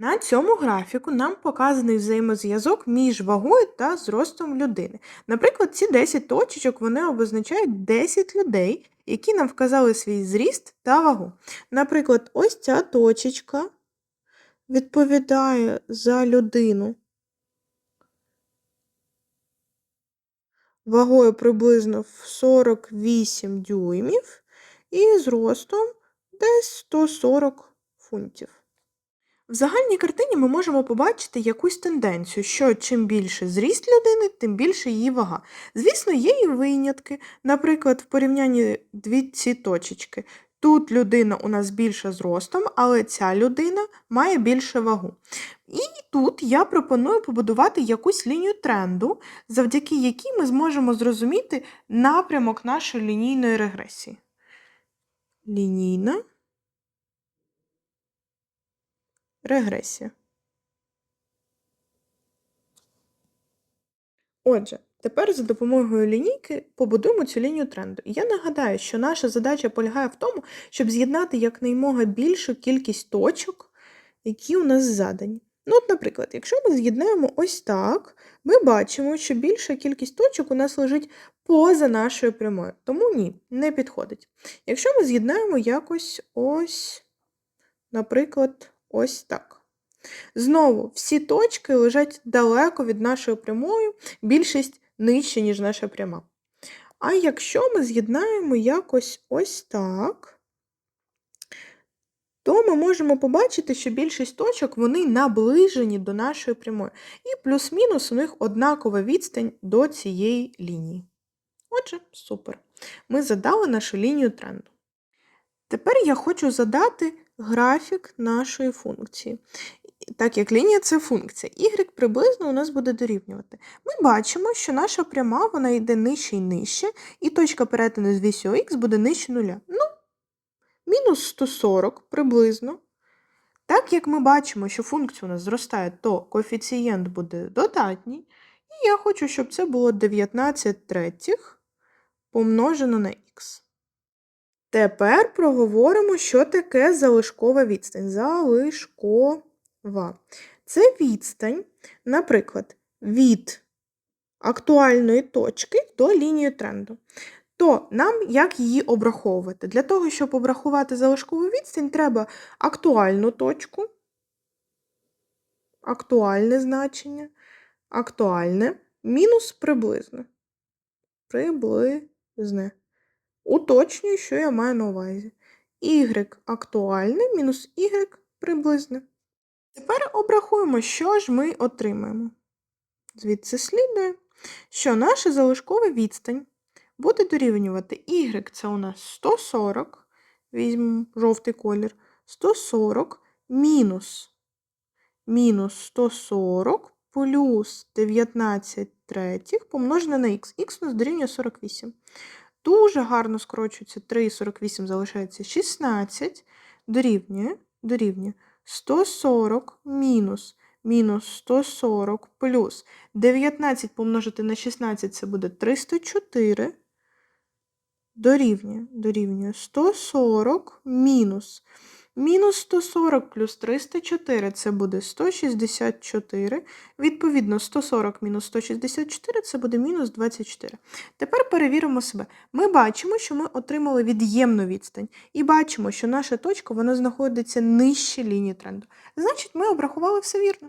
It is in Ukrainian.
На цьому графіку нам показаний взаємозв'язок між вагою та зростом людини. Наприклад, ці 10 точечок вони обозначають 10 людей, які нам вказали свій зріст та вагу. Наприклад, ось ця точечка відповідає за людину вагою приблизно в 48 дюймів і зростом десь 140 фунтів. В загальній картині ми можемо побачити якусь тенденцію, що чим більше зріст людини, тим більше її вага. Звісно, є і винятки. Наприклад, в порівнянні дві ці точечки. Тут людина у нас більша зростом, але ця людина має більше вагу. І тут я пропоную побудувати якусь лінію тренду, завдяки якій ми зможемо зрозуміти напрямок нашої лінійної регресії. Лінійна регресія. Отже, тепер за допомогою лінійки побудуємо цю лінію тренду. І я нагадаю, що наша задача полягає в тому, щоб з'єднати якнаймога більшу кількість точок, які у нас задані. Ну, от, наприклад, якщо ми з'єднаємо ось так, ми бачимо, що більша кількість точок у нас лежить поза нашою прямою. Тому ні, не підходить. Якщо ми з'єднаємо якось ось, наприклад, ось так. Знову, всі точки лежать далеко від нашої прямої, більшість нижче, ніж наша пряма. А якщо ми з'єднаємо якось ось так, то ми можемо побачити, що більшість точок вони наближені до нашої прямої. І плюс-мінус у них однакова відстань до цієї лінії. Отже, супер. Ми задали нашу лінію тренду. Тепер я хочу задати графік нашої функції. Так як лінія це функція, y приблизно у нас буде дорівнювати. Ми бачимо, що наша пряма вона йде нижче і нижче, і точка перетину з вісю х буде нижче нуля. Ну, мінус 140 приблизно. Так як ми бачимо, що функція у нас зростає, то коефіцієнт буде додатній. І я хочу, щоб це було 19 третіх помножено на х. Тепер проговоримо, що таке залишкова відстань. Залишкова. Це відстань, наприклад, від актуальної точки до лінії тренду. То нам як її обраховувати? Для того, щоб обрахувати залишкову відстань, треба актуальну точку, актуальне значення, актуальне, мінус приблизне. Приблизне. Уточнюю, що я маю на увазі. Y актуальне мінус Y приблизне. Тепер обрахуємо, що ж ми отримаємо. Звідси слідує, що наша залишкова відстань буде дорівнювати y це у нас 140, візьмемо жовтий колір, 140 мінус мінус 140 плюс 19 третіх помножене на х. х у нас дорівнює 48. Дуже гарно скорочується 3 48 залишається 16, дорівнює, дорівнює 140 мінус мінус 140 плюс 19 помножити на 16 це буде 304. Дорівнює, дорівнює 140 мінус. Мінус 140 плюс 304 це буде 164. Відповідно, 140 мінус 164 це буде мінус 24. Тепер перевіримо себе. Ми бачимо, що ми отримали від'ємну відстань. І бачимо, що наша точка вона знаходиться нижче лінії тренду. Значить, ми обрахували все вірно.